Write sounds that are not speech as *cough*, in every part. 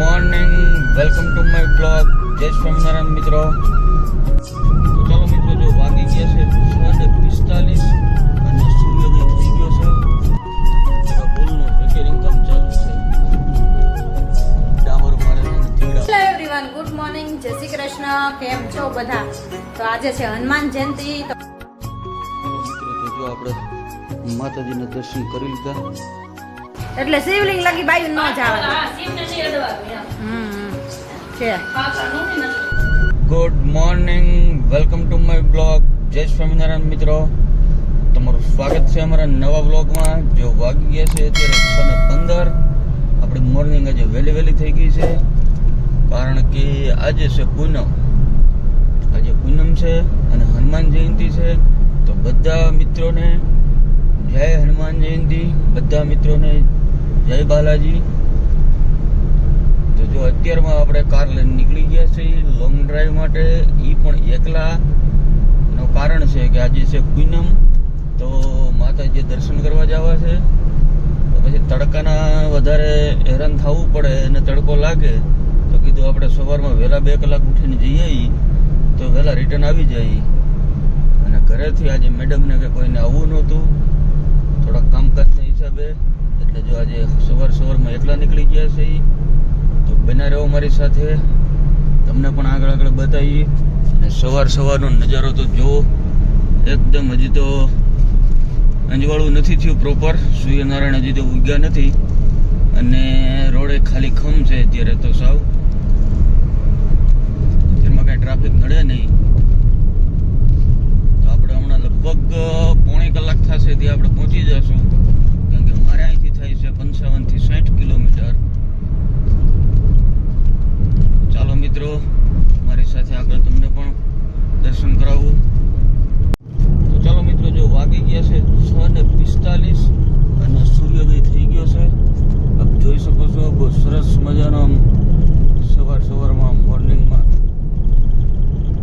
Morning welcome to my blog જય સ્વામિનારાયણ મિત્રો. તો ચાલો મિત્રો જો વાગી ગયા છે છ પિસ્તાલીસ અને સૂર્યોદય થઈ ગયો છે. પુલનું રિપેરિંગ કામ ચાલુ છે. ડામર મારે છે ને ધીંગડા હેલો એવરીવન ગુડ મોર્નિંગ જય શ્રી કૃષ્ણ. કેમ છો બધા? તો આજે છે હનુમાન જયંતિ. તો મિત્રો તો જો આપણે માતાજીના દર્શન કરી લીધા. એટલે શિવલિંગ લગી બાયુ ન છે. નડવાનું. Good morning welcome to my blog જય સ્વામિનારાયણ મિત્રો. તમારું સ્વાગત છે અમારા નવા બ્લોગમાં જો વાગી ગયા છે અત્યારે છ પંદર. આપણી મોર્નિંગ આજે વહેલી વહેલી થઈ ગઈ છે. કારણ કે આજે છે પૂનમ. આજે પૂનમ છે અને હનુમાન જયંતિ છે. તો બધા મિત્રોને જય હનુમાન જયંતિ. બધા મિત્રોને જય બાલાજી. તો જો અત્યારમાં આપણે કાર લઈને નીકળી ગયા છીએ લોંગ ડ્રાઈવ માટે એ પણ એકલા. નું કારણ છે કે આજે છે પૂનમ, તો માતાજી દર્શન કરવા જવા છે. તો પછી તડકાના વધારે હેરાન થવું પડે અને તડકો લાગે, તો કીધું આપણે સવારમાં વહેલા બે કલાક ઉઠીને જઈએ તો વહેલા રિટર્ન આવી જાય અને ઘરેથી આજે મેડમને કે કોઈને આવવું નહોતું, થોડાક કામકાજના હિસાબે એટલે જો આજે સવાર સવારમાં એકલા નીકળી ગયા છે. તો બના રહો મારી સાથે. તમને પણ આગળ આગળ બતાવીએ. અને સવાર સવારનો નજારો તો જો એકદમ હજી તો અંજવાળું નથી થયું પ્રોપર સૂર્યનારાયણ હજી તો ઉગ્યા નથી. અને રોડે ખાલી ખમ છે અત્યારે તો સાવ. તેમાં કાંઈ ટ્રાફિક નડે નહીં. તો આપણે હમણાં લગભગ પોણે કલાક થશે ત્યાં આપણે પહોંચી જશું. કારણ કે મારે અહીંથી છે પંચાવનથી સાઠ કિલોમીટર. ચાલો મિત્રો મારી સાથે આગળ તમને પણ દર્શન કરાવું તો ચાલો મિત્રો જો વાગી ગયા છે છ ને પિસ્તાલીસ અને સૂર્યોદય થઈ ગયો છે આપ જોઈ શકો છો બહુ સરસ મજાનો આમ સવાર સવારમાં મોર્નિંગમાં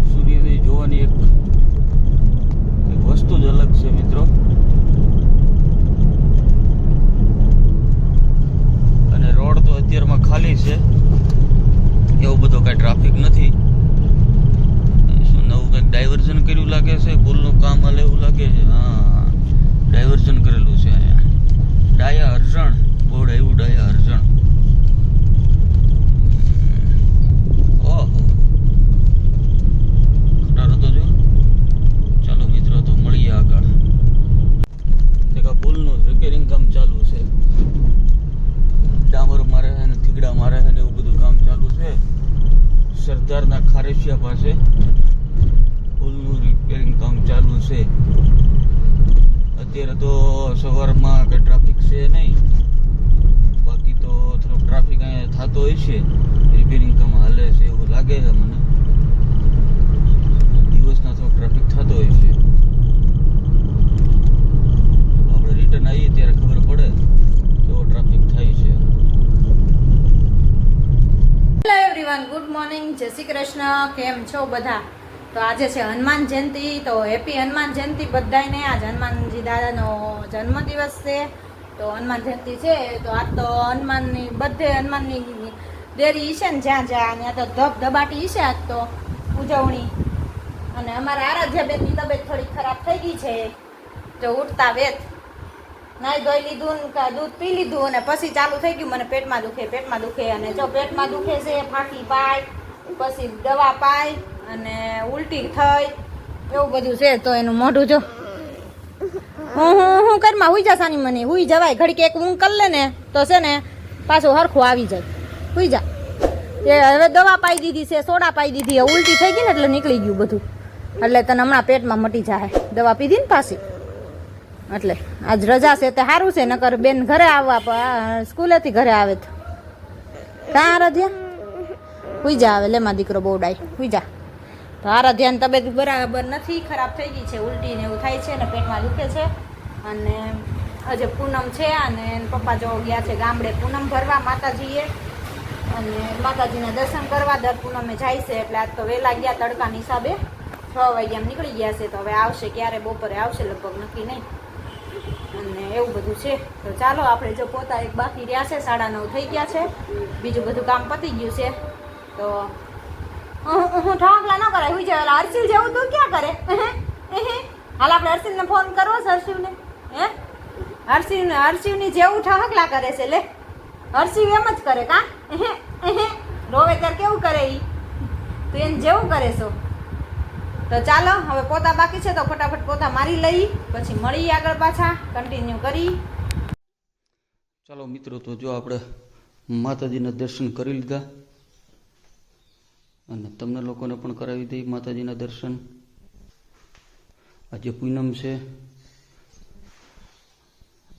સૂર્યોદય જોવાની એક એક વસ્તુ જ અલગ છે મિત્રો અને રોડ તો અત્યારમાં ખાલી છે એવું બધું કાંઈ ટ્રાફિક નથી શું નવું કંઈક ડાયવર્ઝન કર્યું લાગે છે પુલનું કામ હાલે એવું લાગે ડાયવર્ઝન કરેલું છે અહીંયા. ડાયા હરજણ બોર્ડ આવ્યું, ડાયા રિપેરિંગ કામ ચાલુ છે. ડામર મારે છે મારે છે ને, એવું બધું કામ ચાલુ છે. સરદારના ખારેશિયા પાસે પુલનું રિપેરિંગ કામ ચાલુ છે. અત્યારે તો સવારમાં કંઈ ટ્રાફિક છે નહીં. બાકી તો થોડોક ટ્રાફિક અહીંયા થતો હોય છે. રિપેરિંગ કામ હાલે છે એવું લાગે છે મને. દિવસના થોડોક ટ્રાફિક થતો હોય છે. આપણે રિટર્ન આવીએ ત્યારે ખબર પડે કેવો ટ્રાફિક થાય છે. હેલો એવરીવન ગુડ મોર્નિંગ જય શ્રી કૃષ્ણ. કેમ છો બધા? તો આજે છે હનુમાન જયંતિ, તો હેપી હનુમાન જયંતિ બધાને આજ હનુમાનજી દાદાનો જન્મદિવસ છે. તો હનુમાન જયંતિ છે. તો આજ તો હનુમાનની, બધે હનુમાનની દેરી છે ને જ્યાં જ્યાં ત્યાં તો ધબ ધબાટી છે આજ તો ઉજવણી. અને અમારા આરાધ્યાબેનની તબિયત થોડી ખરાબ થઈ ગઈ છે. તો ઉઠતા વેત નાઈ ધોઈ લીધું ને દૂધ પી લીધું અને પછી ચાલુ થઈ ગયું, મને પેટમાં દુખે પેટમાં દુખે. અને જો પેટમાં દુખે છે, ફાંકી પાય, પછી દવા પાય અને ઉલટી થઈ, એવું બધું છે તો એનું મોઢું જો. હું હું હું કરમાં હુઈ જા સાની મને, હુઈ જવાય. ઘડીક એક ઊંઘ કરી લે ને, તો છે ને પાછું હરખું આવી જાય. હુઈ જા. એ હવે દવા પાઈ દીધી છે, સોડા પાઈ દીધી ઉલટી થઈ ગઈ ને એટલે નીકળી ગયું બધું. એટલે તને હમણાં પેટમાં મટી જાય દવા પીધી ને પાછી. એટલે આજ રજા છે તે સારું છે, નકર બેન ઘરે આવવા સ્કૂલેથી ઘરે આવે તો. કાં આરાધ્યા? હુઈ જા આવે લેમાં દીકરો બહુ ડાય. હુઈ જા. તો ધ્યાન તબિયત બરાબર નથી, ખરાબ થઈ ગઈ છે, ઉલટી ને એવું થાય છે ને પેટમાં દુખે છે. અને આજે પૂનમ છે અને પપ્પા જો ગયા છે ગામડે પૂનમ ભરવા માતાજીએ. અને માતાજીના દર્શન કરવા દર પૂનમે જાય છે, એટલે આજ તો વહેલા ગયા તડકાની હિસાબે. છ વાગ્યા નીકળી ગયા છે, તો હવે આવશે ક્યારે? બપોરે આવશે લગભગ નક્કી નહીં. અને એવું બધું છે. તો ચાલો, આપણે જો પોતા એક બાકી રહ્યા છે, સાડા નવ થઈ ગયા છે. બીજું બધું કામ પતી ગયું છે. તો હું ઠોકલા ન કરાય હું ઓલા હર્ષિલ જેવું તું ક્યાં કરે? હાલ આપણે હર્ષિલને ફોન કરવો છે હર્ષિવને હે? હર્ષિવ હર્ષિવની જેવું ઠાકલા કરે છે, લે. હર્ષિવ એમ જ કરે કા? રોવે ત્યારે કેવું કરે ઈ? તું એને જેવું કરે છો. તો ચાલો, હવે પોતા બાકી છે તો ફટાફટ પોતા મારી લઈ, પછી મળીએ આગળ પાછા. કન્ટિન્યુ કરી. ચાલો મિત્રો, તો જો આપણે માતાજીના દર્શન કરી લીધા. અને તમને લોકોને પણ કરાવી દઈ માતાજીના દર્શન. આજે પૂનમ છે.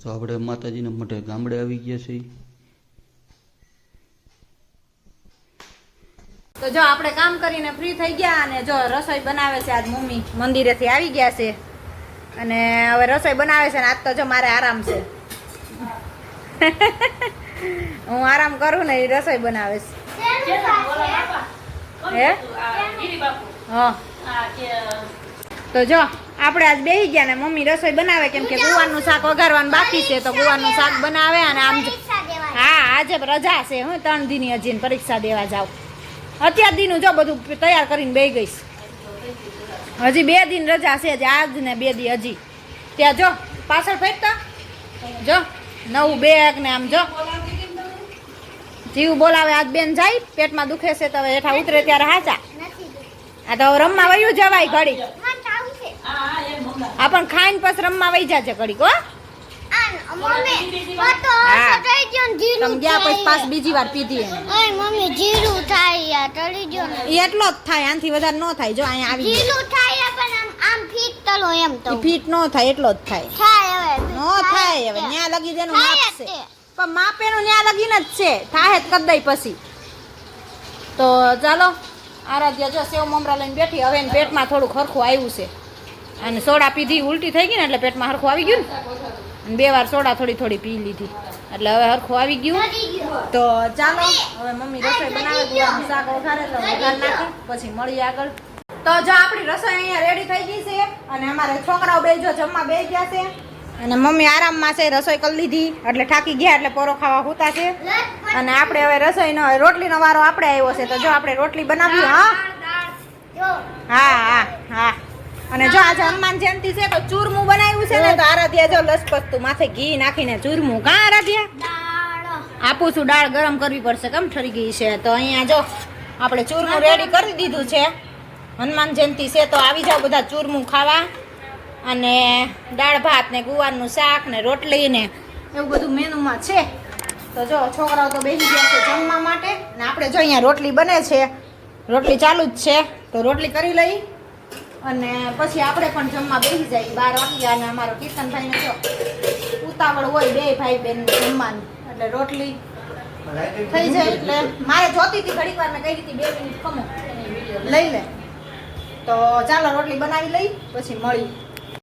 તો આપણે માતાજીના મઢે ગામડે આવી ગયા છીએ. તો જો આપણે કામ કરીને ફ્રી થઈ ગયા અને જો રસોઈ બનાવે છે આજ મમ્મી મંદિરેથી આવી ગયા છે. અને હવે રસોઈ બનાવે છે ને આજ તો જો મારે આરામ છે. *laughs* હું આરામ કરું ને એ રસોઈ બનાવે છે. હે? હા. તો જો, આપણે આજ બેસી ગયા ને મમ્મી રસોઈ બનાવે કેમ કે ગુવારનું શાક વઘારવાનું બાકી છે, તો ગુવારનું શાક બનાવે અને આમ હા, આજે રજા છે, હું, ત્રણ દીની હજી પરીક્ષા દેવા જાઉં અત્યાર દીનું જો બધું તૈયાર કરીને બે ગઈશ. હજી બે દિન રજા છે જ આજ ને બે દી હજી. ત્યાં જો, પાછળ ફેંકતા. જો, નવું બેગ ને આમ જો. જીવ બોલાવે આજ બેન જાય પેટમાં દુખે છે તો હેઠા ઉતરે ત્યારે હાચા. આ તો રમવા વયું જવાય ઘડી આ પણ ખાઈને પછી રમવા વહી જાજે ઘડીક હો. એટલો જ થાય આનથી વધારે નો થાય જો અહીંયા આવી આમ ફીટ તલો એમ તો ફીટ ન થાય એટલો જ થાય. થાય હવે. નો થાય હવે ન્યા લગી જેનું થાય માપ જ છે તે. પણ માપેનું ન્યા લગીન જ છે. થાહે જ કર દઈ પછી. તો ચાલો, આરાધ્ય જો સેવ મમરા લઈને બેઠી. હવે પેટમાં થોડું ખરખું આવ્યું છે. અને સોડા પીધી, ઉલટી થઈ ગઈ ને એટલે પેટમાં હરખું આવી ગયું ને? બે વાર સોડા થોડી થોડી પી લીધી. એટલે હવે હરખું આવી ગયું. તો ચાલો, હવે મમ્મી રસોઈ બનાવે શાક વઘારે તો વઘાર નાખી, પછી મળીએ આગળ. તો જો આપણી રસોઈ અહીંયા રેડી થઈ ગઈ છે અને અમારે છોકરાઓ બે જો જમવા બે ગયા છે. અને મમ્મી આરામમાં છે રસોઈ કરી લીધી. એટલે થાકી ગયા એટલે પોરો ખાવા હોતા છે. અને આપણે હવે રસોઈનો રોટલીનો વારો આપણે આવ્યો છે તો જો આપણે રોટલી બનાવી હા? હા હા હા. અને જો આજે હનુમાન જયંતિ છે તો ચૂરમું બનાવ્યું છે ને તો આરાધ્યા જો લસપસતું માથે ઘી નાખીને ચૂરમું. કાં આરાધ્યા? આપું છું દાળ ગરમ કરવી પડશે કેમ ઠરી ગઈ છે? તો અહીંયા જો આપણે ચૂરમું રેડી કરી દીધું છે. હનુમાન જયંતિ છે તો આવી જાઓ બધા ચૂરમું ખાવા. અને દાળ ભાત ને ગુવારનું શાક ને રોટલી ને એવું બધું મેનુમાં છે. તો જો છોકરાઓ તો બેસી ગયા છે જમવા માટે ને આપણે જો અહીંયા રોટલી બને છે. રોટલી ચાલુ જ છે. તો રોટલી કરી લઈ અને પછી આપણે પણ જમવા બેસી જાય બાર વાગ્યા અને અમારો કીર્તનભાઈને જો ઉતાવળ હોય બે ભાઈ બેન જમવાની. એટલે રોટલી થઈ જાય એટલે મારે જોતી હતી ઘડીક વાર મેં કહી હતી બે મિનિટ ખમો. લઈ લે. તો ચાલો રોટલી બનાવી લઈ, પછી મળી.